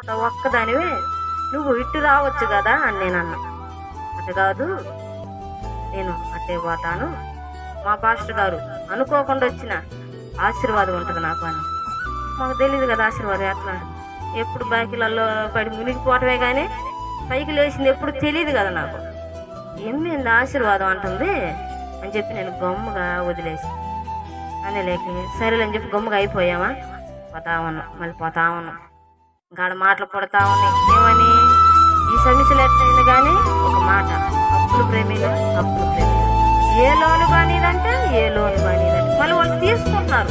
తర్వాత ఒక్కదానివే. నువ్వు ఇటు రావచ్చు కదా అని నేను అన్నా. అటు కాదు నేను అట్టే పోతాను. మా పాస్టర్ గారు అనుకోకుండా వచ్చిన ఆశీర్వాదం ఉంటుంది నాకు అని. మాకు తెలియదు కదా ఆశీర్వాదం ఎట్లా. ఎప్పుడు బాకీలలో పడి మునిగిపోవటమే కానీ పైకి లేచింది ఎప్పుడు తెలియదు కదా నాకు. ఏమైంది ఆశీర్వాదం అంటుంది అని చెప్పి నేను గమ్ముగా వదిలేసి అనే లేక సరేలే అని చెప్పి గమ్ముగా అయిపోయామా? పోతా ఉన్నాం మళ్ళీ పోతా ఉన్నాం. గాడ మాటలు పడతా ఉన్నాయి. ఏమని? ఈ సమస్యలు ఎట్లయింది కానీ ఒక మాట. అప్పులు ప్రేమిలు అప్పులు ప్రేమిలు ఏ లోను కానీదంటే ఏ లోను కానీదంటే. మళ్ళీ వాళ్ళు తీసుకుంటున్నారు.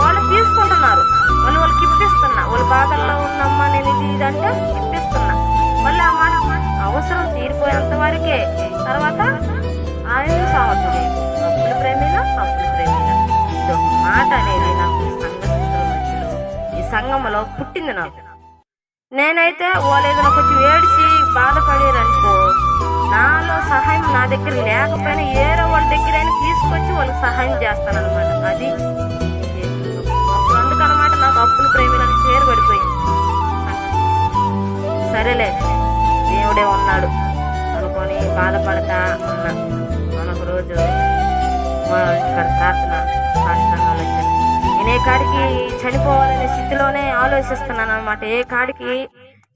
వాళ్ళు తీసుకుంటున్నారు. వాళ్ళు వాళ్ళకి ఇప్పిస్తున్నా. వాళ్ళ బాధల్లో ఉన్నమ్మా నేను ఇది ఇదంటే ఇప్పిస్తున్నా. మళ్ళీ ఆ మాట అవసరం తీరిపోయేంత వరకే తర్వాత ఆయన సంవత్సరం అప్పుల ప్రేమిల అప్పుల ప్రేమిల ఇది ఒక మాట అనేది నాకు ఈ ఈ సంఘంలో పుట్టింది నాకు. నేనైతే వాళ్ళు కొంచెం ఏడిచి బాధపడారనుకో నాలో సహాయం నా దగ్గర లేకపోయినా ఏరో వాళ్ళ దగ్గరైనా తీసుకొచ్చి వాళ్ళకి సహాయం చేస్తానన్నమాట. అది అందుకనమాట నాకు అప్పుల ప్రేమిలని పేరు పడిపోయింది. సరేలే దేవుడే ఉన్నాడు. అనుకొని బాధపడతా ఉన్నా. మనకు రోజు మా ఇక్కడ ప్రార్థన కష్టంగా నేను ఏ కాడికి చనిపోవాలనే స్థితిలోనే ఆలోచిస్తున్నాను అనమాట ఏ కాడికి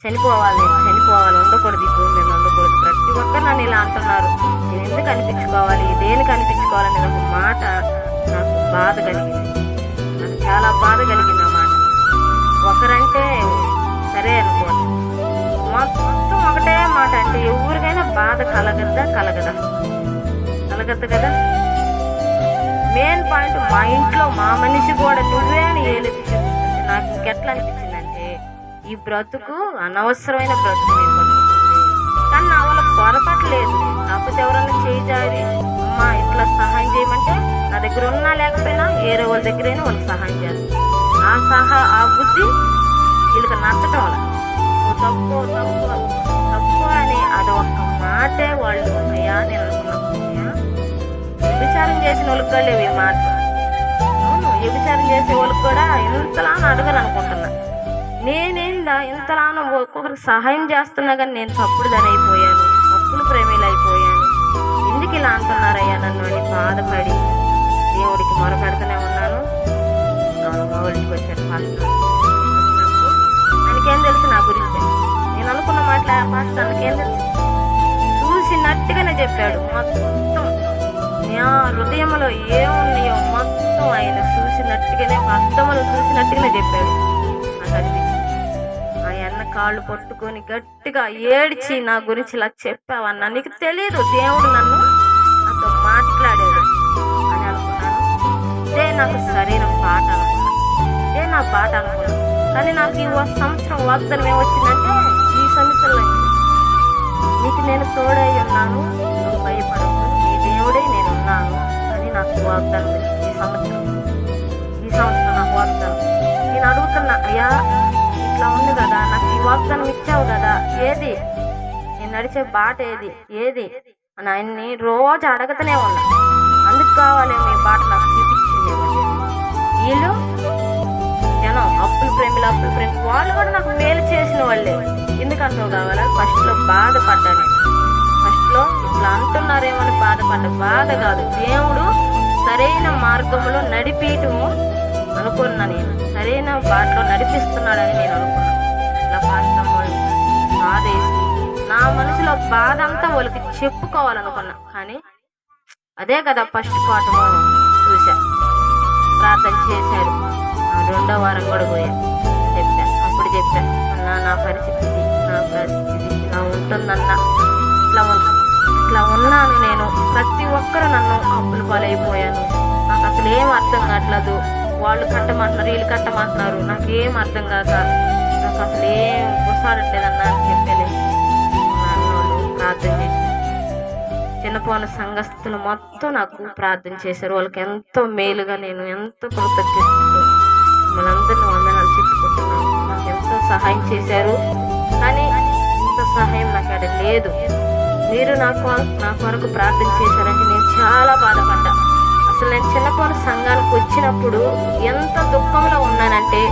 చనిపోవాలి? నేను చనిపోవాలి. ఉండకూడదు ఇప్పుడు నేను ఉండకూడదు ప్రతి ఒక్కరు నన్ను ఇలా అంటున్నారు. నేను ఎందుకు అనిపించుకోవాలి? దేనికి అనిపించుకోవాలని ఒక మాట నాకు బాధ కలిగింది. నాకు చాలా బాధ కలిగింది అన్నమాట ఒకరంటే సరే అనుకోండి మొత్తం ఒకటే మాట అంటే ఎవరికైనా బాధ కలగద్దా? కలగదా? కలగద్దు కదా? మెయిన్ పాయింట్ మా ఇంట్లో మా మనిషి కూడా నువ్వే అని ఏలిపి నాకు ఇంకెట్లా అనిపించిందంటే ఈ బ్రతుకు అనవసరమైన బ్రతుకు కానీ నా వల్ల పొరపట్లేదు. కాకపోతే ఎవరన్నా చేయి జారి అమ్మా ఇట్లా సహాయం చేయమంటే నా దగ్గర ఉన్నా లేకపోయినా వేరే వాళ్ళ దగ్గరైనా వాళ్ళకి సహాయం చేస్తాను ఆ సహా ఆ బుద్ధి వీళ్ళకి నచ్చటం వల్ల. తక్కువ తప్పు తప్పు అని అది ఒక మాటే వాళ్ళు. అయ్యా నేను వ్యభిచారం చేసిన వాళ్ళకి కూడా లేవు ఈ మాటలు అవును వ్యభిచారం చేసే వాళ్ళకి కూడా ఇంతలా అడగరు అనుకుంటున్నా. నేనేందా ఇంతలానో ఒక్కొక్కరికి సహాయం చేస్తున్నా కానీ నేను తప్పుడు దాని అయిపోయాను తప్పులు ప్రేమీలు అయిపోయాను. ఎందుకు ఇలా అంటున్నారయ్యా నన్ను అని బాధపడి దేవుడికి మొరపెడుతూనే ఉన్నాను. మా వాళ్ళకి వచ్చారు పాస్టర్. తెలుసు నా గురించి? నేను అనుకున్న మాటలు పాస్టర్ తనకేం తెలుసు? చూసినట్టుగానే చెప్పాడు. మొత్తం నా హృదయంలో ఏమున్నాయో మొత్తం ఆయన చూసినట్టుగానే అర్థములు చూసినట్టుగానే చెప్పాడు. నాకు అనిపించింది ఆ కాళ్ళు పట్టుకొని గట్టిగా ఏడ్చి నా గురించి ఇలా చెప్పావన్నా నీకు తెలియదు దేవుడు నన్ను నాతో మాట్లాడాడు. అని అనుకున్నాను. ఇదే నాకు శరీరం పాట అనుకున్నాను ఇదే నా పాట అనుకున్నాను కానీ నాకు ఈ ఒక సంవత్సరం వాగ్దానం ఏమొచ్చిందంటే ఈ సంవత్సరంలో నీకు నేను తోడై ఉన్నాను. వాగ్దానం ఈ సంవత్సరం ఈ సంవత్సరం నాకు వాగ్దానం నేను అడుగుతున్నా అయ్యా ఇట్లా ఉంది కదా నాకు ఈ వాగ్దానం ఇచ్చావు కదా ఏది? నేను నడిచే బాట ఏది? ఏది అని ఆయన్ని రోజు అడగతూనే ఉన్నా అందుకు కావాలి మీ బాట నాకు చూపించింది వీళ్ళు? జనం అప్పులు ప్రేమిలు అప్పులు ప్రేమి వాళ్ళు కూడా నాకు మేలు చేసిన వాళ్ళే. ఎందుకంటావు కావాలా? ఫస్ట్లో బాధపడ్డాను. ఫస్ట్లో ఇట్లా అంటున్నారేమని బాధపడ్డా. బాధ కాదు. దేవుడు సరైన మార్గంలో నడిపేయటము అనుకున్నా నేను. సరైన బాటలో నడిపిస్తున్నాడని నేను అనుకున్నాను నా మనసులో బాధ అంతా వాళ్ళకి చెప్పుకోవాలనుకున్నా. కానీ అదే కదా ఫస్ట్ పాఠము చూసా ప్రార్థన చేశారు. ఆ రెండో వారం కూడా పోయా. చెప్పా. అప్పుడు చెప్పా. అన్నా నా పరిస్థితి నా పరిస్థితి ఇలా ఉంటుందన్నా. ఇట్లా ఉంటుంది ఇట్లా ఉన్నాను నేను. ప్రతి ఒక్కరు నన్ను అప్పుల పాలైపోయాను నాకు అసలు ఏం అర్థం కావట్లేదు. వాళ్ళు కట్టమంటున్నారు వీళ్ళు కట్టమంటున్నారు. నాకేం అర్థం కాక నాకు అసలు ఏం గుసాడట్లేదన్నా అని చెప్పేది ప్రార్థన చేసి చిన్నపోన సంఘస్థులు మొత్తం నాకు ప్రార్థన చేశారు. వాళ్ళకి ఎంతో మేలుగా నేను ఎంతో కృతజ్ఞత మనందరినీ వందనాలు చెప్పుకుంటున్నాను. నాకు ఎంతో సహాయం చేశారు. కానీ ఇంత సహాయం నాకు అక్కడ లేదు. మీరు నాకు నా కొరకు ప్రార్థన చేశారంటే నేను చాలా బాధపడ్డా. అసలు నేను చిన్నపోన సంఘానికి వచ్చినప్పుడు ఎంత దుఃఖంలో ఉన్నానంటే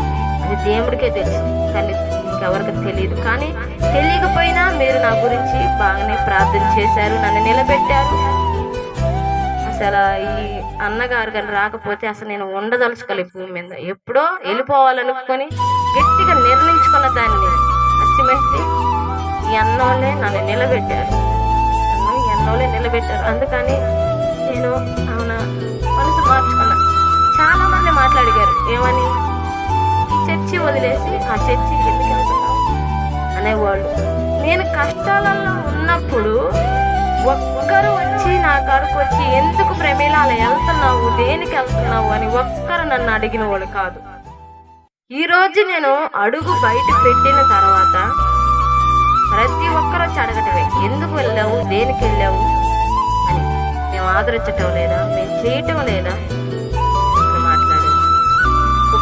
అది దేవుడికే తెలుసు. కానీ ఎవరికి తెలియదు. కానీ తెలియకపోయినా మీరు నా గురించి బాగానే ప్రార్థన చేశారు నన్ను నిలబెట్టారు. అసలు ఈ అన్నగారు కానీ రాకపోతే అసలు నేను ఉండదలుచుకోలే భూమి మీద. ఎప్పుడో వెళ్ళిపోవాలనుకొని గట్టిగా నిర్ణయించుకున్న దాన్ని అసిమెంట్ది ఈ అన్నోళ్ళే నన్ను నిలబెట్టారు. నన్ను నిలబెట్టారు. అందుకని నేను అవునా? మనసు మార్చుకున్నా. చాలా మంది మాట్లాడిగారు. ఏమని? చర్చి వదిలేసి ఆ చర్చి ఎందుకు వెళ్తున్నావు? అనేవాళ్ళు. నేను కష్టాలలో ఉన్నప్పుడు ఒక్కరు వచ్చి నా కాడకు వచ్చి ఎందుకు ప్రమేల అలా వెళ్తున్నావు? దేనికి వెళ్తున్నావు? అని ఒక్కరు నన్ను అడిగిన వాడు కాదు. ఈ రోజు నేను అడుగు బయట పెట్టిన తర్వాత వచ్చి అడగటమే. ఎందుకు వెళ్ళావు? దేనికి వెళ్ళావు? అని. మేము ఆదరించటం లేదా మేము చేయటం లేదా అని మాట్లాడారు.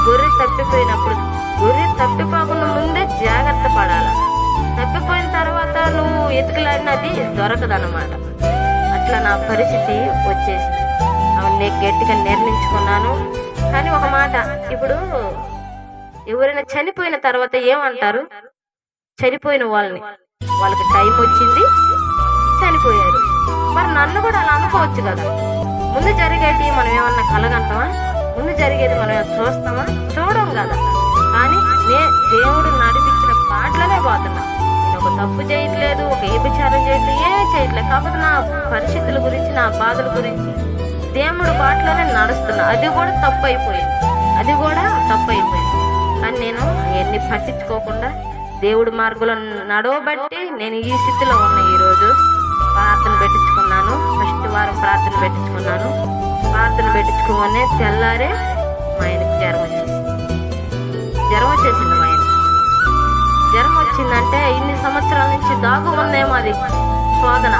గొర్రె తప్పిపోయినప్పుడు గొర్రె తప్పిపోకుండా ముందే జాగ్రత్త పడాలి. తప్పిపోయిన తర్వాత నువ్వు ఎతుకులాడినది దొరకదన్నమాట. అట్లా నా పరిస్థితి వచ్చేసి అవును నేను గట్టిగా నిర్ణయించుకున్నాను. కానీ ఒక మాట ఇప్పుడు ఎవరైనా చనిపోయిన తర్వాత ఏమంటారు? చనిపోయిన వాళ్ళని. వాళ్ళకి టైం వచ్చింది చనిపోయారు. మరి నన్ను కూడా అలా అనుకోవచ్చు కదా. ముందు జరిగేది మనం ఏమన్నా కలగంటామా? ముందు జరిగేది మనం చూస్తామా? చూడం కదా. కానీ నే దేవుడు నడిపించిన పాటలనే పోతున్నా. నేను ఒక తప్పు చేయట్లేదు ఒక ఏ విచారం చేయట్లేదు ఏమీ చేయట్లేదు. కాకపోతే నా పరిస్థితుల గురించి నా బాధల గురించి దేవుడు బాటలోనే నడుస్తున్నా. అది కూడా తప్పు అయిపోయింది అది కూడా తప్పు అయిపోయింది కానీ నేను అవన్నీ పట్టించుకోకుండా దేవుడి మార్గంలో నడవబట్టి నేను ఈ స్థితిలో ఉన్నా ఈరోజు ప్రార్థన పెట్టించుకున్నాను ఫస్ట్ వారం ప్రార్థన పెట్టించుకున్నాను ప్రార్థన పెట్టించుకోగానే తెల్లారే మా ఆయనకి జ్వరం వచ్చింది. జ్వరం వచ్చేసింది మా ఆయన జ్వరం వచ్చిందంటే ఇన్ని సంవత్సరాల నుంచి దాగు ఉందేమో అది శోధన.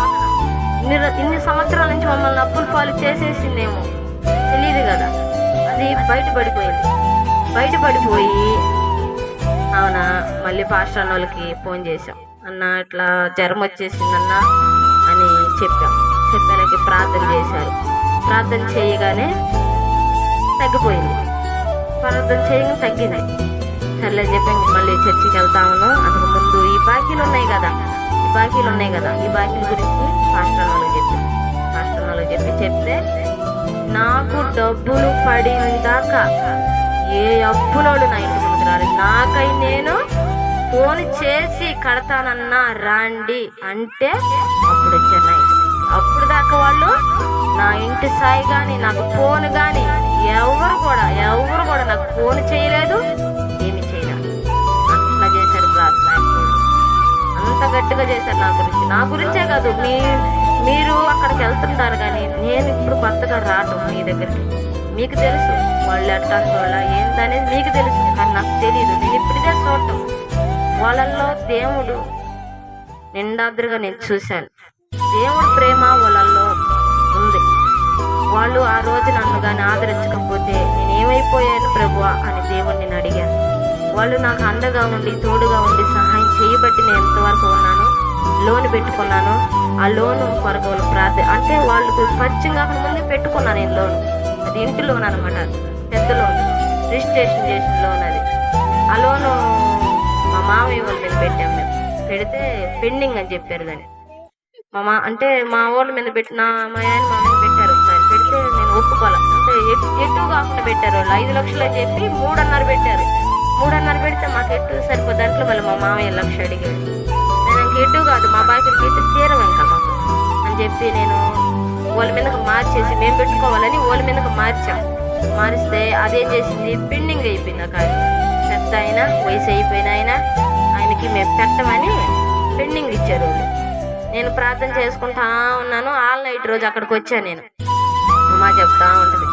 ఇన్ని ఇన్ని సంవత్సరాల నుంచి మమ్మల్ని అప్పుల పాలు చేసేసిందేమో తెలియదు కదా. అది బయటపడిపోయింది. బయటపడిపోయి అవునా? మళ్ళీ పాస్టర్ అన్న వాళ్ళకి ఫోన్ చేసాం అన్న ఇట్లా జ్వరం వచ్చేసిందన్న అని చెప్పాం. చెప్పానికి ప్రార్థన చేశారు. ప్రార్థన చేయగానే తగ్గిపోయింది. ప్రార్థన చేయగా తగ్గినాయి. సర్లే అని చెప్పి మళ్ళీ చర్చికి వెళ్తామను అంతకు ముందు ఈ బాకీలు ఉన్నాయి కదా. ఈ బాకీలు ఉన్నాయి కదా. ఈ బాకీల గురించి పాస్టర్ అన్న వాళ్ళకి చెప్పాం. పాస్టర్ అన్న వాళ్ళకి చెప్పి చెప్తే నాకు డబ్బులు పడిన దాకా ఏ అప్పులోడు నా ఇంటి నాకై నేను ఫోన్ చేసి కడతానన్నా రాండి అంటే అప్పుడు చెన్నై. అప్పుడు దాకా వాళ్ళు నా ఇంటి సాయి కానీ నాకు ఫోన్ కానీ ఎవరు కూడా ఎవరు కూడా నాకు ఫోన్ చేయలేదు ఏమి చేయలేదు అట్లా చేశారు ప్రార్థన అంత గట్టిగా చేశారు నా గురించి. నా గురించే కాదు మీ మీరు అక్కడికి వెళ్తుంటారు కానీ నేను ఇప్పుడు కొత్తగా రావటం మీ దగ్గరికి. మీకు తెలుసు. వాళ్ళు ఎట్లా వాళ్ళ ఏంటనేది మీకు తెలుసు కానీ నాకు తెలియదు నేను ఇప్పుడిదే చూడటం. వాళ్ళల్లో దేవుడు నిండాద్రిగా నేను చూశాను. దేవుడు ప్రేమ వాళ్ళల్లో ఉంది. వాళ్ళు ఆ రోజు నన్ను కానీ ఆదరించకపోతే నేనేమైపోయాను ప్రభు అని దేవుడిని నేను అడిగాను వాళ్ళు నాకు అండగా ఉండి తోడుగా ఉండి సహాయం చేయబట్టి నేను ఎంతవరకు ఉన్నాను లోన్ పెట్టుకున్నాను ఆ లోన్ కొరకు ప్రార్థ ప్రార్థన అంటే వాళ్ళకు పరిచయం కాకుండా ముందే పెట్టుకున్నాను నేను లోన్. అది ఇంటి లోన్ అనమాట పెద్ద లోన్ రిజిస్ట్రేషన్ చేసిన లోన్ అది ఆ లోను మా మామయ్య వాళ్ళ మీద పెట్టాం మేము. పెడితే పెండింగ్ అని చెప్పారు దాన్ని. మా మా అంటే మా వాళ్ళ మీద పెట్టిన మా ఆయన మా మీద పెట్టారు ఒకసారి. పెడితే నేను ఒప్పుకోవాలి? అంటే ఎటు ఎటు కాకుండా పెట్టారు వాళ్ళు. ఐదు లక్షలు అని చెప్పి మూడున్నర పెట్టారు. మూడున్నర పెడితే మాకు ఎటు సరిపో దాంట్లో మళ్ళీ మా మామయ్య లక్ష అడిగాడు. నేను ఇంక ఎటు కాదు. మా బాకీకి ఎటు తీరం ఇంకా మాకు. అని చెప్పి నేను వాళ్ళ మీదకి మార్చేసి మేము పెట్టుకోవాలని వాళ్ళ మీదకి మార్చాం. మారిస్తే అదేం చేసింది పెండింగ్ అయిపోయింది ఒక పెద్ద అయినా వయసు అయిపోయిన అయినా ఆయనకి మేము పెట్టమని పెండింగ్ ఇచ్చారు వాళ్ళు. నేను ప్రార్థన చేసుకుంటా ఉన్నాను. ఆల్ నైట్ రోజు అక్కడికి వచ్చాను నేను. అమ్మ చెప్తా ఉంటుంది.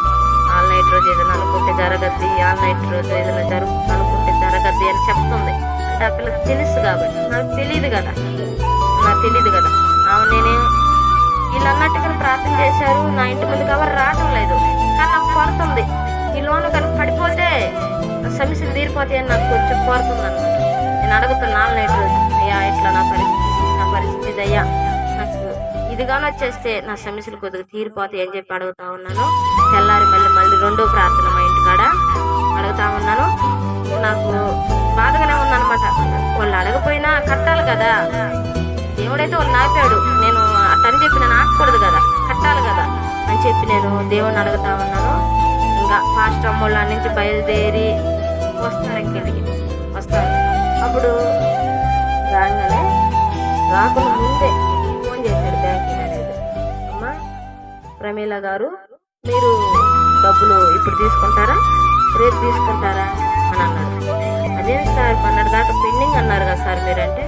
ఆల్ నైట్ రోజు ఏదైనా అనుకుంటే జరగద్ది ఆల్ నైట్ రోజు ఏదైనా జరుగు అనుకుంటే జరగద్ది అని చెప్తుంది. అంటే ఆ పిల్లకి తెలుసు కాబట్టి. నాకు తెలియదు కదా. నాకు తెలియదు కదా. అవును నేనే వీళ్ళు అన్నట్టుగా ప్రార్థన చేశారు. నా ఇంటి ముందుకు ఎవరు రావడం లేదు. కానీ నాకు ఈ లోన్ కనుక పడిపోతే సమస్యలు సమస్యలు తీరిపోతాయని నాకు కొంచెం కోరుతుంది అనమాట నేను అడుగుతున్నాను నాలుగు రోజు అయ్యా ఇట్లా నా పరిస్థితి నా పరిస్థితి అయ్యా? నాకు ఇది వచ్చేస్తే నా సమస్యలు కొద్దిగా తీరిపోతాయి అని చెప్పి అడుగుతా ఉన్నాను. తెల్లారి మళ్ళీ మళ్ళీ రెండో ప్రార్థన మా ఇంటికాడ అడుగుతా ఉన్నాను. నాకు బాధగానే ఉందనమాట వాళ్ళు అడగపోయినా కట్టాలి కదా. దేవుడైతే వాళ్ళు నాపాడు. నేను అట్టని చెప్పి నేను ఆకూడదు కదా. కట్టాలి కదా. అని చెప్పి నేను దేవుని అడుగుతా ఉన్నాను? ఇంకా పాస్టర్ అమ్మోళ్ళ నుంచి బయలుదేరి వస్తారు ఇక్కడికి వస్తారు. అప్పుడు రాగానే రాకుండా ముందే ఫోన్ చేశాడు బ్యాంక్ మేనేజర్. అమ్మా ప్రమీల గారు మీరు డబ్బులు ఇప్పుడు తీసుకుంటారా? రేపు తీసుకుంటారా? అని అన్నారు. అదేం సార్ పన్నెండు దాకా పెండింగ్ అన్నారు కదా సార్ మీరంటే?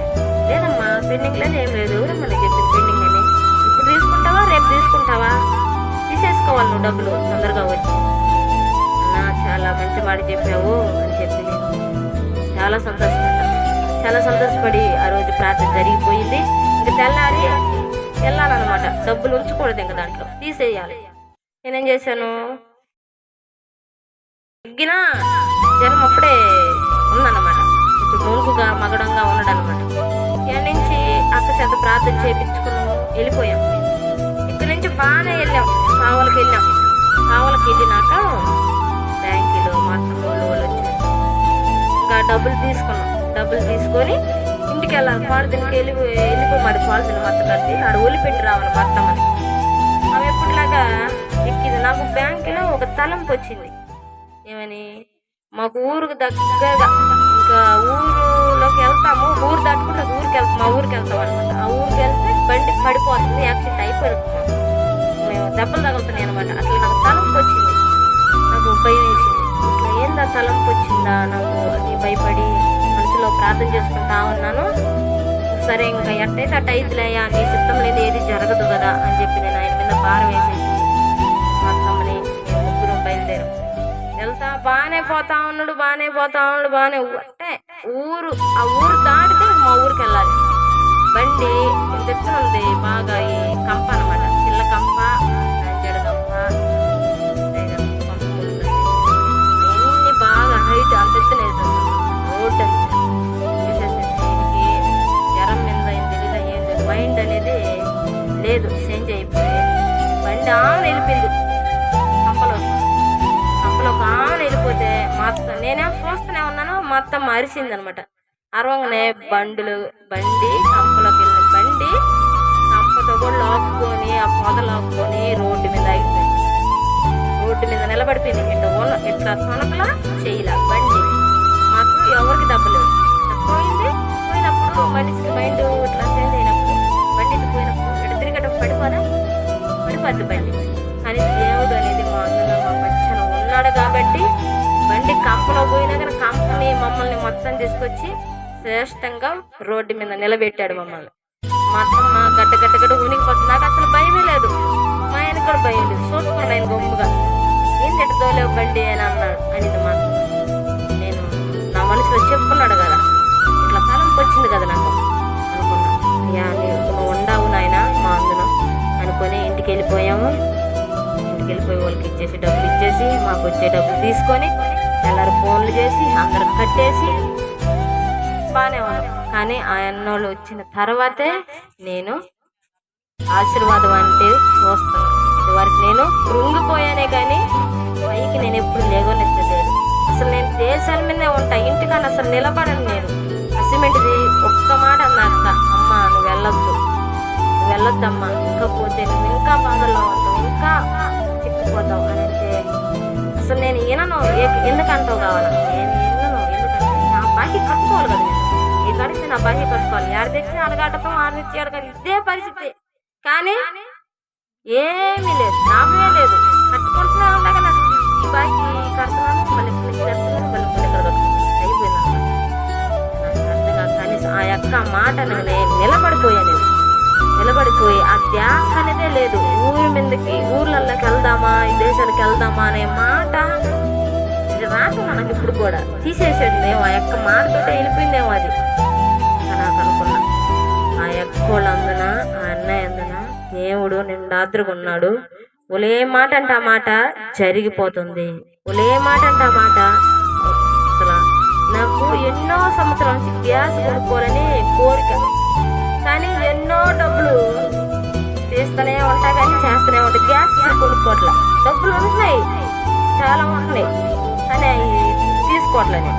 లేదమ్మా పెండింగ్ లేదు ఏం లేదు. మనకి చెప్పింది పెండింగ్ అని? ఇప్పుడు తీసుకుంటావా రేపు తీసుకుంటావా? తీసేసుకోవాలి నువ్వు డబ్బులు తొందరగా వచ్చి. అన్నా చాలా మంచి మాట చెప్పావు అని చెప్పి చాలా సంతోషపడ్డా. చాలా సంతోషపడి ఆ రోజు ప్రార్థన జరిగిపోయింది. ఇంకా తెల్లారి వెళ్ళాలన్నమాట. డబ్బులు ఉంచకూడదు ఇంకా దాంట్లో. తీసేయాలి. నేనేం చేశాను? తగ్గినా జనం అప్పుడే ఉందన్నమాట. కొంచెం మూలుగుగా మగడంగా ఉన్నాడనమాట ఇక్కడి నుంచి అక్క చేత ప్రార్థన చేయించుకుని వెళ్ళిపోయాం. పొద్దు నుంచి బాగానే వెళ్ళాం. ఆవులకి వెళ్ళాం. కావలకి వెళ్ళినాక బ్యాంకులో మా తమ్ముళ్ళు వాళ్ళు వచ్చారు ఇంకా డబ్బులు తీసుకున్నాం. డబ్బులు తీసుకొని ఇంటికి వెళ్ళాలి. పాలదినకి వెళ్ళి వెళ్ళిపో మరి పాలదిన మొత్తం కట్టి ఆడ ఒలిపెట్టి రావాలి మొత్తం అని. ఆమె ఎప్పటిలాగా ఎక్కింది. నాకు బ్యాంకులో ఒక తలంపు వచ్చింది. ఏమని? మాకు ఊరికి దగ్గరగా ఇంకా ఊరులోకి వెళ్తాము. ఊరు దాటుకుంటే ఊరికి వెళ్తాం. మా ఊరికి వెళ్తాం అనమాట ఆ ఊరికి వెళ్తే బండి పడిపోతుంది యాక్సిడెంట్ అయిపోయింది. మేము దెబ్బలు తగులుతున్నాయి అనమాట అట్లా నాకు తలంపు వచ్చింది. నాకు భయం వేసింది. ఇట్లా ఏందా తలంపు వచ్చిందా? నాకు అది భయపడి మనసులో ప్రార్థన చేసుకుంటా ఉన్నాను. సరే ఇంకా ఎట్టయితే అట్ట అయిద్దిలేయా నీ సిద్ధం లేదు ఏది జరగదు కదా అని చెప్పి నేను ఆయన మీద భారం వేసేసి మా తమ్ముని ముగ్గురు ముగ్గురం బయలుదేరాం. వెళ్తా బాగానే పోతా ఉన్నాడు బాగానే పోతా ఉన్నాడు బాగానే అంటే ఊరు ఆ ఊరు దాటితే మా ఊరికి వెళ్ళాలి. ఇంత ఉంది బాగా ఈ కంప అనమాట చిల్ల కంప జడ కంప బాగా హైట్ అంత ఎత్తున వేసేస్తాం రోడ్ వేసేసేసి జ్వరం మీద ఏం తెలియదు ఏం తెలియదు మైండ్ అనేది లేదు. చేంజ్ అయిపోయి బండి ఆమె వెళ్ళిపోయింది. కంపలో. కంపలో ఆమె వెళ్ళిపోతే మా అత్త నేనేం చూస్తూనే ఉన్నాను మా అత్త మరిసింది అనమాట అరవంగానే బండులు బండి కాబట్టి అప్పటి కూడా లాక్కొని ఆ పొద లాక్కొని రోడ్డు మీద అయిపోయింది రోడ్డు మీద నిలబడిపోయింది. ఇట్లా ఓల ఇట్లా తొనకలా చేయలే. బండి. మాకు ఎవరికి దెబ్బలేదు. పోయింది. పోయినప్పుడు మనిషికి మైండ్ ఇట్లా చేంజ్ అయినప్పుడు బండి పోయినప్పుడు ఇటు తిరిగటం పడిపోదా పడిపోద్ది బండి. కానీ దేవుడు అనేది మా అందులో మా పచ్చన ఉన్నాడు కాబట్టి బండి కంపలో పోయినా కానీ కంపని మమ్మల్ని మొత్తం తీసుకొచ్చి శ్రేష్టంగా రోడ్డు మీద నిలబెట్టాడు మమ్మల్ని. మా అత్తమ్మ గడ్డ గడ్డ ఉనికి ఉనికిపోతుంది నాకు అసలు భయమే లేదు. మా ఆయన కూడా భయం లేదు. చూసుకున్నాను ఆయన గొమ్ముగా ఏం తిట్టదోలేవు బండి అని అన్నాడు. అని మా నేను నా మనసులో చెప్పుకున్నాడు కదా. ఇట్లా తలంపు వచ్చింది కదా నాకు. అనుకున్నా. అయ్యా నువ్వు ఉండవు నాయన మా అందున అనుకొని ఇంటికి వెళ్ళిపోయాము. ఇంటికి వెళ్ళిపోయి వాళ్ళకి ఇచ్చేసి డబ్బులు ఇచ్చేసి మాకు వచ్చే డబ్బులు తీసుకొని ఎల్లరు ఫోన్లు చేసి అందరికి కట్టేసి బాగానే ఉన్నాం. కానీ ఆ అన్నోళ్ళు వచ్చిన తర్వాతే నేను ఆశీర్వాదం అంటే చూస్తాను ఇదివరకు నేను కృంగిపోయానే కానీ పైకి నేను ఎప్పుడు లేగోనెత్తలేదు అసలు నేను దేశాల మీదే ఉంటా ఇంటికన్నా అసలు నిలబడను నేను. అసిమెంట్ది ఒక్క మాట అన్న అక్క అమ్మ నువ్వు వెళ్ళొద్దు. నువ్వు వెళ్ళొద్దమ్మా. ఇంకా పోతే నువ్వు ఇంకా బాధల్లో ఉంటావు ఇంకా చిక్కుపోతావు అని అంటే అసలు నేను ఈనను ఎందుకంటావు కావాలా? నేను ఎందుకంటే నా బాకీ కట్టుకోవాలి కదా ఈ కడితే నా బాకీ కట్టుకోవాలి ఆడ తెచ్చి అడగటం ఆడ తెచ్చి ఇదే పరిస్థితి. కానీ ఏమీ లేదు. నామే లేదు. కట్టుకుంటూనే ఉండగా నాకు ఈ బాకీ కడుతున్నాను మళ్ళీ ఇప్పుడు కడుతున్నాను మళ్ళీ ఇప్పుడు కడుతున్నాను అయిపోయింది కనీసం ఆ యొక్క మాట నేను నిలబడిపోయాను నిలబడిపోయి ఆ ధ్యాస అనేదే లేదు. ఊరి మీదకి ఊర్లలోకి వెళ్దామా? ఈ దేశాలకు వెళ్దామా అనే మాట ఇది రాదు మనకి ఇప్పుడు కూడా. తీసేసాడు మేము. ఆ యొక్క మాటతో వెళ్ళిపోయిందేమో అది. ఆ ఆ అన్నయ్య అందున దేవుడు నిండాద్రుగా ఉన్నాడు ఒలే మాట అంటే ఆ మాట జరిగిపోతుంది. ఒలే మాట అంటే ఆ మాట అసలు నాకు ఎన్నో సంవత్సరాల నుంచి గ్యాస్ కొనుక్కోవాలని కోరిక. కానీ ఎన్నో డబ్బులు తీస్తూనే ఉంటా కానీ చేస్తూనే ఉంటాయి గ్యాస్ కొనుక్కోవట్లే డబ్బులు ఉంటున్నాయి చాలా ఉంటున్నాయి కానీ అవి తీసుకోవట్లేదు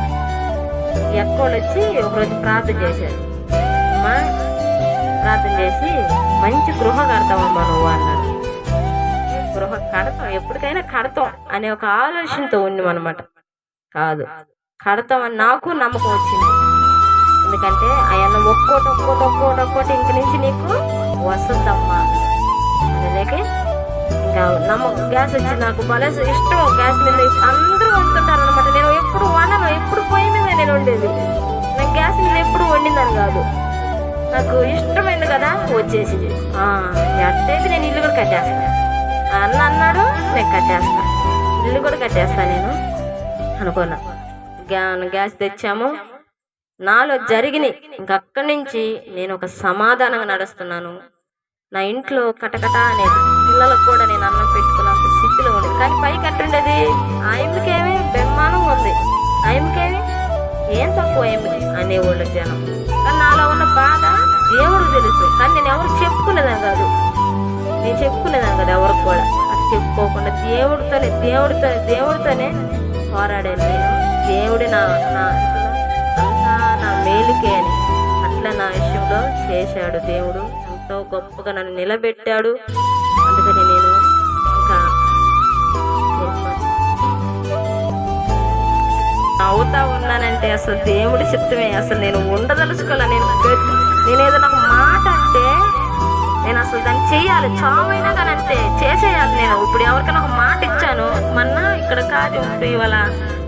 ఈ వచ్చి ఒకరోజు ప్రార్థన చేశారు ప్రార్థన చేసి మంచి గృహ కడతామమ్మా నువ్వు అన్నారు గృహ కడతాం ఎప్పటికైనా కడతాం అనే ఒక ఆలోచనతో ఉన్నామన్నమాట. కాదు కడతాం అని నాకు నమ్మకం వచ్చింది. ఎందుకంటే ఆయన ఒక్కోటి ఒక్కోటి ఒక్కోటి ఒక్కోటి ఇంక నుంచి నీకు వస్తుందమ్మా అందులోకి ఇంకా నమ్మకం గ్యాస్ వచ్చి నాకు. భలే ఇష్టం గ్యాస్ మీద అందరూ వండుతుంటారు అనమాట నేను ఎప్పుడు వండను ఎప్పుడు పొయ్యి మీద నేను వండేది. నాకు గ్యాస్ మీద ఎప్పుడు వండిందని కాదు. నాకు ఇష్టమైంది కదా వచ్చేసింది. ఎట్టయితే నేను ఇల్లు కూడా కట్టేస్తా. అన్న అన్నాడు నేను కట్టేస్తా. ఇల్లు కూడా కట్టేస్తా నేను అనుకున్నా. గ్యా గ్యాస్ తెచ్చాము. నాలో జరిగినాయి. ఇంక అక్కడి నుంచి నేను ఒక సమాధానంగా నడుస్తున్నాను. నా ఇంట్లో కటకట అనేది పిల్లలకు కూడా నేను అన్నం పెట్టుకున్నంత స్థితిలో ఉండేది కానీ పైకి అట్టుండేది ఆయనకేమి బెమ్మానం ఉంది. ఆయనకేమి ఏం తక్కువ ఏమి అనేవాళ్ళు జనం. కానీ నాలో ఉన్న బాధ దేవుడు తెలుసు? కానీ నేను ఎవరు చెప్పుకునేదాన్ని కాదు. నేను చెప్పుకునేదాన్ని కదా ఎవరికి కూడా. అది చెప్పుకోకుండా దేవుడితోనే దేవుడితోనే దేవుడితోనే పోరాడాను నేను. దేవుడే నా నా అంతా నా మేలుకే అని. అట్లా నా విషయంలో చేశాడు దేవుడు. ఎంతో గొప్పగా నన్ను నిలబెట్టాడు. అందుకని నేను ఇంకా అవుతా ఉన్నానంటే అసలు దేవుడి చిత్తమే. అసలు నేను ఉండదలుచుకోలే. నేను నేను ఏదైనా ఒక మాట అంటే నేను అసలు దాన్ని చేయాలి చావైనా కానీ అంతే చేసేయాలి నేను. ఇప్పుడు ఎవరికైనా ఒక మాట ఇచ్చాను మొన్న ఇక్కడ కార్యం ఇవాళ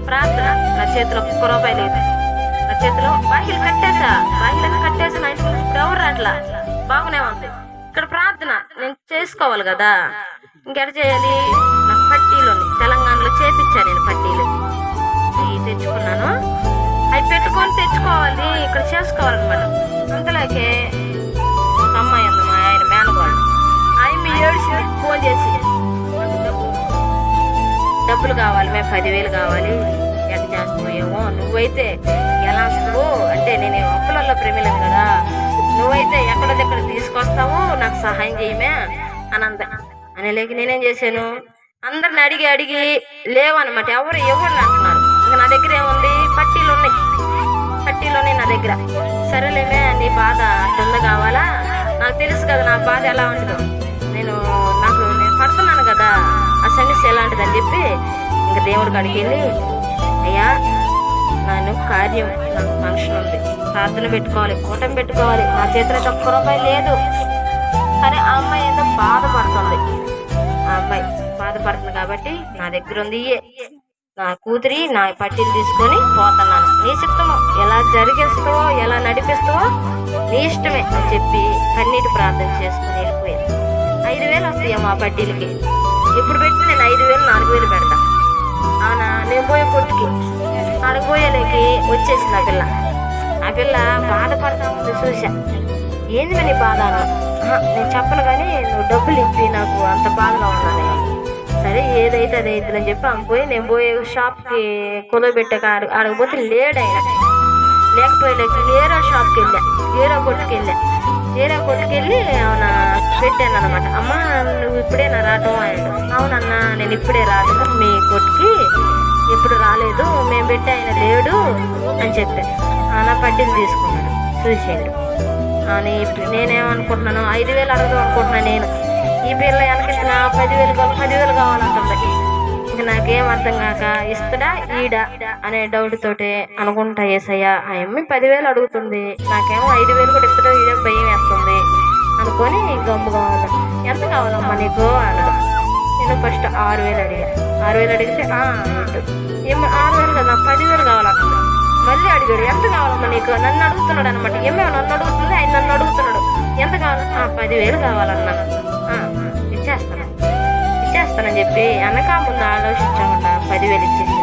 ప్రార్థన నా చేతిలో ఒక్క రూపాయి లేదు. నా చేతిలో బాకీలు కట్టేసా. బాకీలు కట్టేసి ఇప్పుడు ఎవరు రాట్లా? బాగునే ఉంది. ఇక్కడ ప్రార్థన నేను చేసుకోవాలి కదా. ఇంకెట చేయాలి? నా పట్టీలోని తెలంగాణలో చేపించాను నేను పట్టీ. పెట్టుకొని తెచ్చుకోవాలి. ఇక్కడ చేసుకోవాలన్నమాట అంతలాగే ఒక అమ్మాయి ఉంది మా ఆయన మేనగోళ్ళు. ఆమె ఏడ్చి ఫోన్ చేసి డబ్బులు కావాలి మేము పదివేలు కావాలి. ఎట్ట చేస్తామేమో నువ్వైతే ఎలా వస్తావు అంటే నేను అప్పులలో ప్రేమిలం కదా. నువ్వైతే ఎక్కడ దగ్గర తీసుకొస్తావు నాకు సహాయం చేయమే అని అంత అనేలేక నేనేం చేశాను? అందరిని అడిగి అడిగి లేవన్నమాట ఎవరు ఎవరు అంటున్నారు? ఇంకా నా దగ్గర ఏముంది? పట్టీలు ఉన్నాయి. సిటీలోనే నా దగ్గర. సరేలేమే నీ బాధ అట్టుంది కావాలా? నాకు తెలుసు కదా నా బాధ ఎలా ఉంటుందో. నేను నాకు నేను పడుతున్నాను కదా ఆ సమస్య ఎలాంటిదని చెప్పి ఇంకా దేవుడి కాడికి వెళ్ళి అయ్యా నేను కార్యం నాకు ఫంక్షన్ ఉంది. ప్రార్థన పెట్టుకోవాలి కూటమి పెట్టుకోవాలి. నా చేతిలో ఒక్క రూపాయి లేదు. కానీ ఆ అమ్మాయి ఏదో బాధపడుతుంది. ఆ అమ్మాయి బాధపడుతుంది కాబట్టి నా దగ్గర ఉంది ఇయ్యే. నా కూతురి నా పట్టీలు తీసుకొని పోతున్నాను. నీ చిత్తము ఎలా జరిగిస్తావో ఎలా నడిపిస్తావో నీ ఇష్టమే అని చెప్పి కన్నీటి ప్రార్థన చేసుకుని వెళ్ళిపోయాను. ఐదు వేలు వస్తాయి మా బడ్డీలకి? ఇప్పుడు పెట్టి నేను ఐదు వేలు నాలుగు వేలు పెడతా. అవునా? నేను పోయే కొట్టుకి ఆడకు పోయేలేకి వచ్చేసింది ఆ పిల్ల. ఆ పిల్ల బాధపడతా ఉంది చూసా ఏంది నీ బాధ? నేను చెప్పను కానీ నువ్వు డబ్బులు ఇప్పి నాకు అంత బాధగా ఉన్నాను. సరే ఏదైతే అది అవుతుందని అని చెప్పి ఆమె పోయి నేను పోయే షాప్కి కుదవబెట్టే ఆడ ఆడకపోతే లేడు ఆయన. లేకపోయేలేక షాప్కి వెళ్ళా. ఏరో కొట్టుకెళ్ళా వెళ్ళా. కొట్టుకెళ్ళి కొట్టుకి అవునా పెట్టాను అనమాట అమ్మ నువ్వు ఇప్పుడే నా రావటం ఆయన అవునన్నా నేను ఇప్పుడే రావటం మీ కొట్టుకి ఎప్పుడు రాలేదు. మేము పెట్టి ఆయన లేడు అని చెప్పాను ఆయన పట్టింది తీసుకున్నాడు. చూసాడు అని ఇప్పుడు నేనేమనుకుంటున్నాను ఐదు వేలు అడగదు అనుకుంటున్నాను నేను. ఈ పిల్ల వెనకిచ్చిన పదివేలు కావాలి పదివేలు కావాలంటుంది ఇంక నాకేం అర్థం కాక ఇస్తాడా ఈడా అనే డౌట్ తోటి అనుకుంటా ఏసయ్య. ఆ అమ్మి పదివేలు అడుగుతుంది. నాకేమో ఐదు వేలు కూడా ఇస్తాడో ఈడే భయం వేస్తుంది అనుకొని గమ్ము కావాలి. ఎంత కావాలమ్మా నీకు అన్నాడు నేను ఫస్ట్ ఆరు వేలు అడిగా. ఆరు వేలు అడిగితే ఏమో ఆరు వేలు కదా పదివేలు కావాలంటున్నా మళ్ళీ అడిగాడు ఎంత కావాలమ్మా నీకు? నన్ను అడుగుతున్నాడు అనమాట ఏమేమో నన్ను అడుగుతుంది? ఆయన నన్ను అడుగుతున్నాడు. ఎంత కావాలి? "ఆ, పదివేలు కావాలన్నాను ఇచ్చేస్తాను. ఇచ్చేస్తానని చెప్పి అనకా ముందు ఆలోచించకుండా పదివేలు ఇచ్చేసాను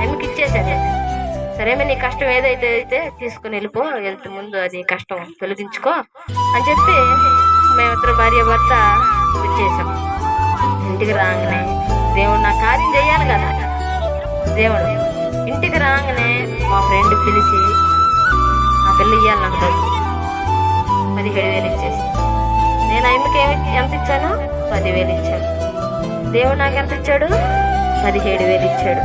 ఆమెకి ఇచ్చేసాను సరే నీ కష్టం ఏదైతే అయితే తీసుకుని వెళ్ళిపో వెళ్తే ముందు అది కష్టం తొలగించుకో అని చెప్పి మేమిద్దరు భార్య భర్త ఇచ్చేసాం ఇంటికి రాగానే దేవుడు నా కార్యం చేయాలి కదా. దేవుడు ఇంటికి రాగానే మా ఫ్రెండ్ పిలిచి ఆ పిల్ల ఇయ్యాలి నాకు డబ్బు. పదిహేడు వేలు ఇచ్చేసి నేను ఆయనకి ఎంత ఇచ్చాను? పదివేలు ఇచ్చాను. దేవుడు నాకు ఎంత ఇచ్చాడు? పదిహేడు వేలు ఇచ్చాడు.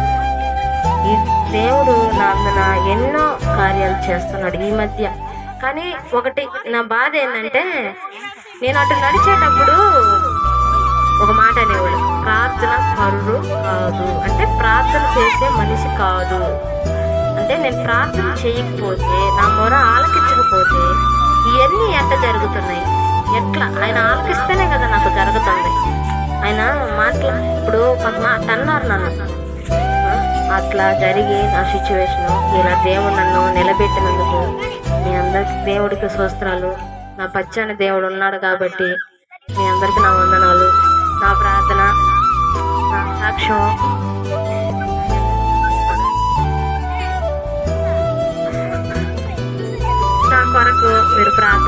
ఈ దేవుడు నా అందున ఎన్నో కార్యాలు చేస్తున్నాడు ఈ మధ్య. కానీ ఒకటి నా బాధ ఏంటంటే నేను అటు నడిచేటప్పుడు ఒక మాట అనేవాడు ప్రార్థన పరుడు కాదు. అంటే ప్రార్థన చేసే మనిషి కాదు. అంటే నేను ప్రార్థన చేయకపోతే నా మొర ఆలకించకపోతే ఇవన్నీ ఎట్ట జరుగుతున్నాయి? ఎట్లా? ఆయన ఆలకిస్తేనే కదా నాకు జరుగుతుంది. ఆయన మాట్లా? ఇప్పుడు కొంతమంది అన్నారు నన్ను. అట్లా జరిగి నా సిచ్యువేషన్ ఇలా దేవుడు నన్ను నిలబెట్టినందుకు మీ అందరికి దేవుడికి స్వస్త్రాలు నా పచ్చని దేవుడు ఉన్నాడు కాబట్టి మీ అందరికి నా వందనాలు. నా ప్రార్థన నా సాక్ష్యం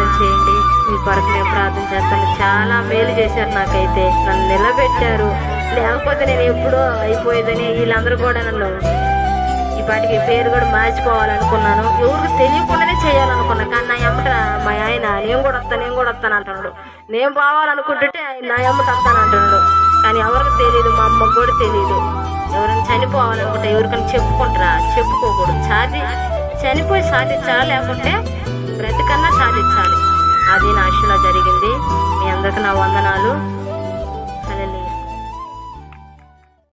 ప్రార్థన చేయండి. మీ కొరకు నేను ప్రార్థన చేస్తాను. చాలా మేలు చేశారు నాకైతే. నన్ను నిలబెట్టారు. లేకపోతే నేను ఎప్పుడో అయిపోయేదని వీళ్ళందరూ కూడా నన్ను ఈ పాటికి పేరు కూడా మార్చుకోవాలనుకున్నాను. ఎవరికి తెలియకుండానే చేయాలనుకున్నా. కానీ నా ఎమ్మట మా ఆయన నేను కూడా వస్తాను నేను కూడా వస్తాను అంటున్నాడు. నేను పోవాలనుకుంటుంటే ఆయన నా ఎమ్మట వస్తాను అంటున్నాడు. కానీ ఎవరికి తెలియదు మా అమ్మకు కూడా తెలియదు ఎవరైనా చనిపోవాలనుకుంటే ఎవరికైనా చెప్పుకుంటారా? చెప్పుకోకూడదు. సాధి చనిపోయి సాధించాలా లేకుంటే బ్రతికన్నా సాధించాలి. అది నా ఆశలో జరిగింది. మీ అందరికి నా వందనాలు.